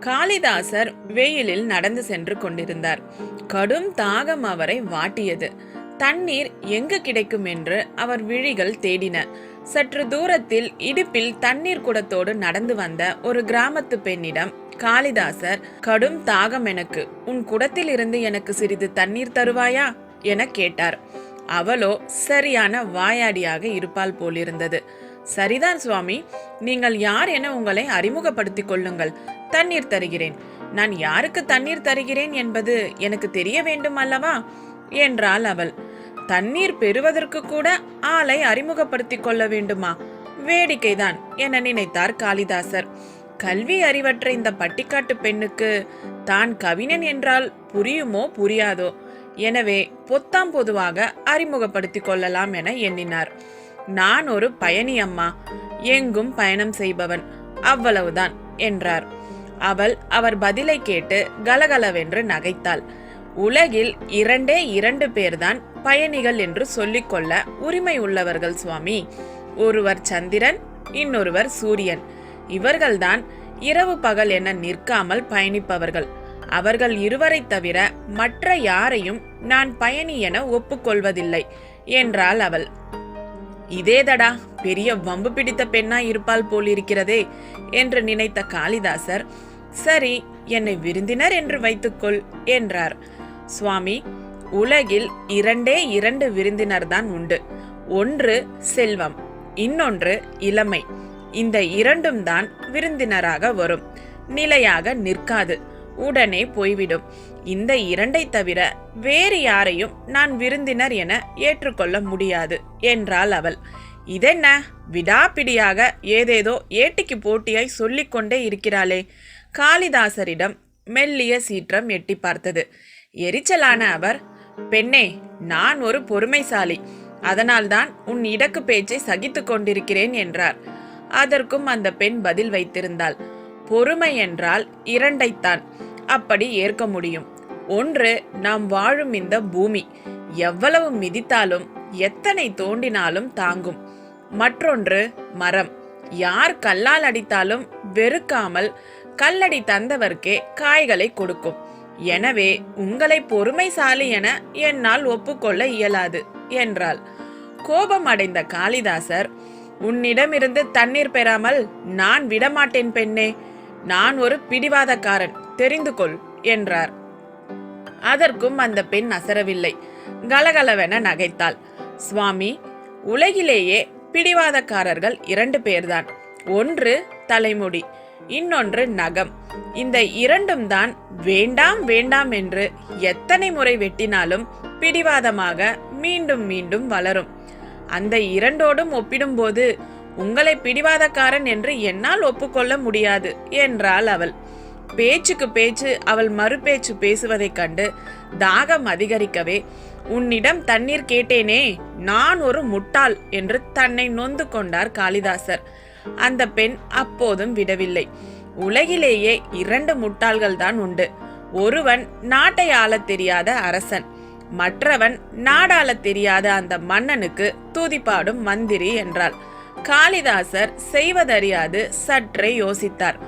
காளிதாசர் வெயிலில் நடந்து சென்று கொண்டிருந்தார். கடும் தாகம் அவரை வாட்டியது. தண்ணீர் எங்கு கிடைக்கும் என்று அவர் விழிகள் தேடின. சற்று தூரத்தில் இடுப்பில் தண்ணீர் குடத்தோடு நடந்து வந்த ஒரு கிராமத்து பெண்ணிடம் காளிதாசர் கடும் தாகம் எனக்கு. உன் குடத்தில் இருந்து எனக்கு சிறிது தண்ணீர் தருவாயா? என கேட்டார். அவளோ சரியான வாயாடியாக இருப்பாள் போலிருந்தது. சரிதான் சுவாமி. நீங்கள் யார் என உங்களை அறிமுகப்படுத்திக் கொள்ளுங்கள். தண்ணீர் தருகிறேன். நான் யாருக்கு தண்ணீர் தருகிறேன் என்பது எனக்கு தெரிய வேண்டும் அல்லவா? என்றாள் அவள். தண்ணீர் பெறுவதற்கு கூட ஆளை அறிமுகப்படுத்திக் கொள்ள வேண்டுமா? வேடிக்கைதான் என நினைத்தார் காளிதாசர். கல்வி அறிவற்ற இந்த பட்டிக்காட்டு பெண்ணுக்கு தான் கவிஞன் என்றால் புரியுமோ புரியாதோ? எனவே பொத்தாம் பொதுவாக அறிமுகப்படுத்திக் கொள்ளலாம் என எண்ணினார். நான் ஒரு பயணி அம்மா. எங்கும் பயணம் செய்பவன் அவ்வளவுதான் என்றார். அவள் அவர் பதிலை கேட்டு கலகலவென்று நகைத்தாள். உலகில் இரண்டே இரண்டு பேர்தான் பயணிகள் என்று சொல்லிக்கொள்ள உரிமை உள்ளவர்கள் சுவாமி. ஒருவர் சந்திரன் இன்னொருவர் சூரியன். இவர்கள்தான் இரவு பகல் என நிற்காமல் பயணிப்பவர்கள். அவர்கள் இருவரை தவிர மற்ற யாரையும் நான் பயணி என ஒப்புக்கொள்வதில்லை என்றாள் அவள். இதேதடா பெரிய வம்பு பிடித்த பெண்ணா இருப்பாள் போலிருக்கிறதே என்று நினைத்த காளிதாசர் சரி என்னை விருந்தினர் என்று வைத்துக்கொள் என்றார். சுவாமி உலகில் இரண்டே இரண்டு விருந்தினர் தான் உண்டு. ஒன்று செல்வம் இன்னொன்று இளமை. இந்த இரண்டும் தான் விருந்தினராக வரும். நிலையாக நிற்காது. உடனே போய்விடும். இந்த இரண்டை தவிர வேறு யாரையும் நான் விருந்தினர் என ஏற்றுக்கொள்ள முடியாது என்றாள் அவள். இதென்ன? விடாப்பிடியாக ஏதேதோ ஏட்டிக்கு போட்டியாய் சொல்லிக்கொண்டே இருக்கிறாளே. காளிதாசரிடம் மெல்லிய சீற்றம் எட்டி பார்த்தது. எரிச்சலான அவர் பெண்ணே நான் ஒரு பொறுமைசாலி. அதனால்தான் உன் இடக்கு பேச்சை சகித்து கொண்டிருக்கிறேன் என்றார். அதற்கும் அந்த பெண் பதில் வைத்திருந்தாள். பொறுமை என்றால் இரண்டைத்தான் அப்படி ஏற்க முடியும். ஒன்று நாம் வாழும் இந்த பூமி. எவ்வளவு மிதித்தாலும் எத்தனை தோண்டினாலும் தாங்கும். மற்றொன்று மரம். யார் கல்லால் அடித்தாலும் வெறுக்காமல் கல்லடி தந்தவர்க்கே காய்களை கொடுக்கும். எனவே உங்களை பொறுமைசாலி என என்னால் ஒப்புக்கொள்ள இயலாது என்றாள். கோபம் அடைந்த காளிதாசர் உன்னிடமிருந்து தண்ணீர் பெறாமல் நான் விடமாட்டேன் பெண்ணே நான் ஒரு பிடிவாதக்காரன் தெரிந்து கொள் என்றார். அதற்கும் அந்த பெண் அசரவில்லை. கலகலவென நகைத்தாள். சுவாமி உலகிலேயே பிடிவாதக்காரர்கள் இரண்டு பேர்தான். ஒன்று தலைமுடி இன்னொன்று நகம். இந்த இரண்டும் தான் வேண்டாம் வேண்டாம் என்று எத்தனை முறை வெட்டினாலும் பிடிவாதமாக மீண்டும் மீண்டும் வளரும். அந்த இரண்டோடும் ஒப்பிடும்போது உங்களை பிடிவாதக்காரன் என்று என்னால் ஒப்புக்கொள்ள முடியாது என்றாள் அவள். பேச்சுக்கு பேச்சு அவள் மறுபேச்சு பேசுவதைக் கண்டு தாகம் அதிகரிக்கவே உன்னிடம் தண்ணீர் கேட்டேனே நான் ஒரு முட்டாள் என்று தன்னை நொந்து கொண்டார் காளிதாசர். அந்த பெண் அப்போதும் விடவில்லை. உலகிலேயே இரண்டு முட்டாள்கள் தான் உண்டு. ஒருவன் நாட்டை ஆளத் தெரியாத அரசன் மற்றவன் நாடாளத் தெரியாத அந்த மன்னனுக்கு தூதிப்பாடும் மந்திரி என்றாள். காளிதாசர் செய்வதறியாது சற்றே யோசித்தார்.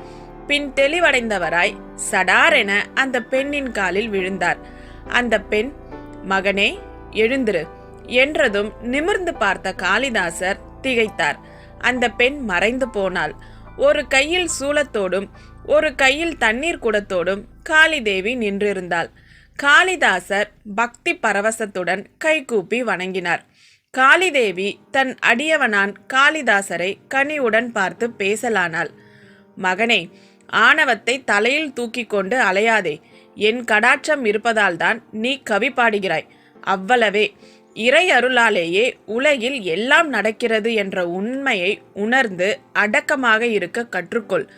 பின் தெளிவடைந்தவராய் சடாரென அந்த பெண்ணின் காலில் விழுந்தார். அந்த பெண் மகனே எழுந்திரு என்றதும் நிமிர்ந்து பார்த்த காளிதாசர் திகைத்தார். அந்த பெண் மறைந்து போனாள். ஒரு கையில் சூலத்தோடும் ஒரு கையில் தண்ணீர் குடத்தோடும் காளிதேவி நின்றிருந்தாள். காளிதாசர் பக்தி பரவசத்துடன் கைகூப்பி வணங்கினார். காளிதேவி தன் அடியவனான் காளிதாசரை கனிவுடன் பார்த்து பேசலானாள். மகனே ஆணவத்தை தலையில் தூக்கி கொண்டு அலையாதே. என் கடாட்சம் இருப்பதால்தான் நீ கவி பாடுகிறாய். அவ்வளவே. இறை அருளாலேயே உலகில் எல்லாம் நடக்கிறது என்ற உண்மையை உணர்ந்து அடக்கமாக இருக்க கற்றுக்கொள்.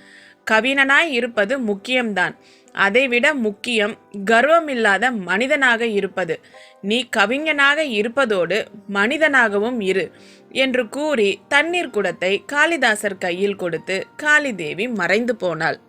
கவினனாய் இருப்பது முக்கியம்தான். அதைவிட முக்கியம் கர்வமில்லாத மனிதனாக இருப்பது. நீ கவிஞனாக இருப்பதோடு மனிதனாகவும் இரு என்று கூறி தண்ணீர் குடத்தை காளிதாசர் கையில் கொடுத்து காளிதேவி மறைந்து போனாள்.